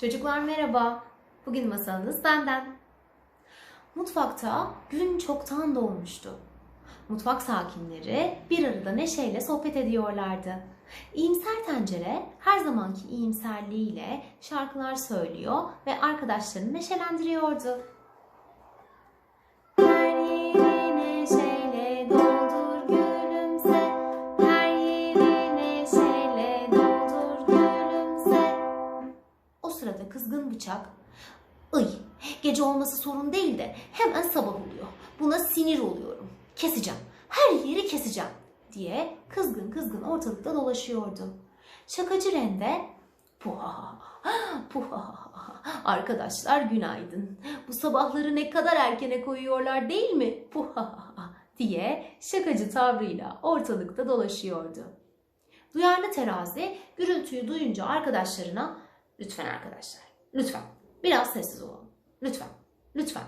Çocuklar merhaba. Bugün masalınız benden. Mutfakta gün çoktan doğmuştu. Mutfak sakinleri bir arada neşeyle sohbet ediyorlardı. İyimser tencere her zamanki iyimserliğiyle şarkılar söylüyor ve arkadaşlarını neşelendiriyordu. Iy gece olması sorun değil de hemen sabah oluyor. Buna sinir oluyorum. Keseceğim. Her yeri keseceğim diye kızgın kızgın ortalıkta dolaşıyordu. Şakacı Rende puha puha arkadaşlar günaydın. Bu sabahları ne kadar erkene koyuyorlar değil mi? Puha diye şakacı tavrıyla ortalıkta dolaşıyordu. Duyarlı terazi gürültüyü duyunca arkadaşlarına lütfen arkadaşlar lütfen biraz sessiz olalım. Lütfen lütfen.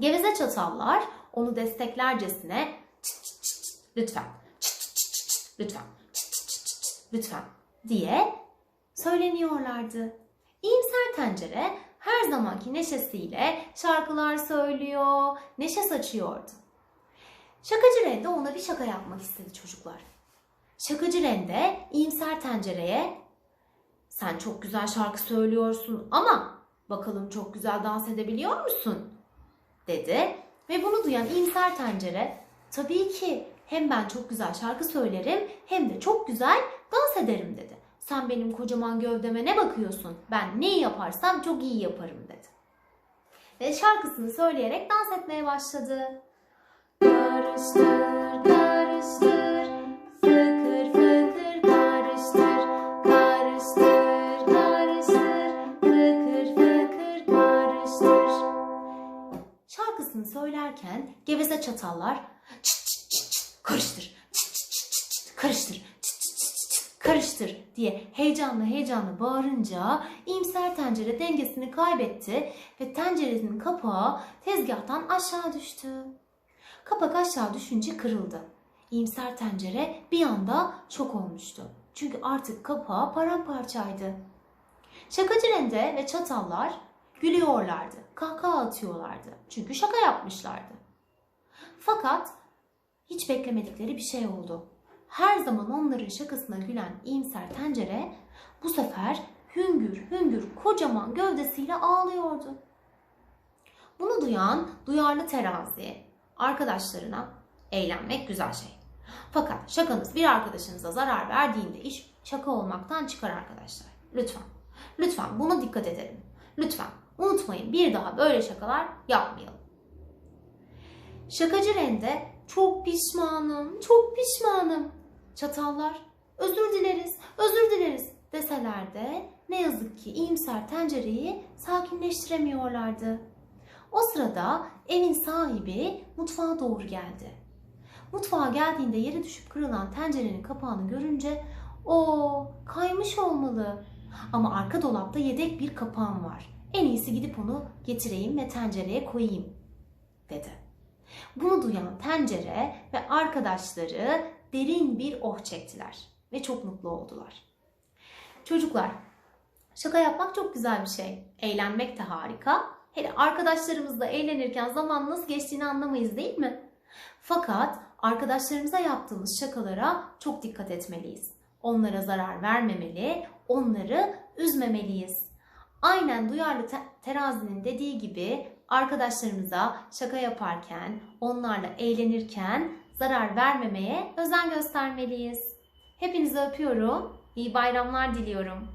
Geveze çatallar onu desteklercesine çıt çıt çıt çıt, lütfen çıt çıt çıt çıt lütfen çıt çıt çıt çıt, lütfen diye söyleniyorlardı. İyimser tencere her zamanki neşesiyle şarkılar söylüyor, neşe saçıyordu. Şakacı Rende ona bir şaka yapmak istedi çocuklar. Şakacı Rende iyimser tencereye sen çok güzel şarkı söylüyorsun ama bakalım çok güzel dans edebiliyor musun? dedi ve bunu duyan iyimser tencere tabii ki hem ben çok güzel şarkı söylerim hem de çok güzel dans ederim dedi. Sen benim kocaman gövdeme ne bakıyorsun? Ben neyi yaparsam çok iyi yaparım dedi. Ve şarkısını söyleyerek dans etmeye başladı. Karıştır, karıştır, söylerken geveze çatallar çıt çıt çıt çıt karıştır, çıt çıt çıt çıt çıt karıştır, çıt çıt çıt çıt karıştır diye heyecanlı heyecanlı bağırınca iyimser tencere dengesini kaybetti ve tencerenin kapağı tezgahtan aşağı düştü. Kapak aşağı düşünce kırıldı. İyimser tencere bir anda şok olmuştu. Çünkü artık kapağı paramparçaydı. Şakacı rende ve çatallar gülüyorlardı, kahkaha atıyorlardı. Çünkü şaka yapmışlardı. Fakat hiç beklemedikleri bir şey oldu. Her zaman onların şakasına gülen iyimser tencere bu sefer hüngür hüngür kocaman gövdesiyle ağlıyordu. Bunu duyan duyarlı terazi arkadaşlarına eğlenmek güzel şey. Fakat şakanız bir arkadaşınıza zarar verdiğinde iş şaka olmaktan çıkar arkadaşlar. Lütfen. Lütfen buna dikkat edelim. Lütfen unutmayın bir daha böyle şakalar yapmayalım. Şakacı Rende çok pişmanım, çok pişmanım. Çatallar özür dileriz, özür dileriz deseler de ne yazık ki iyimser tencereyi sakinleştiremiyorlardı. O sırada evin sahibi mutfağa doğru geldi. Mutfağa geldiğinde yere düşüp kırılan tencerenin kapağını görünce o kaymış olmalı. Ama arka dolapta yedek bir kapağım var. En iyisi gidip onu getireyim ve tencereye koyayım dedi. Bunu duyan tencere ve arkadaşları derin bir oh çektiler ve çok mutlu oldular. Çocuklar, şaka yapmak çok güzel bir şey. Eğlenmek de harika. Hele arkadaşlarımızla eğlenirken zaman nasıl geçtiğini anlamayız değil mi? Fakat arkadaşlarımıza yaptığımız şakalara çok dikkat etmeliyiz. Onlara zarar vermemeli, onları üzmemeliyiz. Aynen duyarlı te- terazinin dediği gibi arkadaşlarımıza şaka yaparken, onlarla eğlenirken zarar vermemeye özen göstermeliyiz. Hepinizi öpüyorum. İyi bayramlar diliyorum.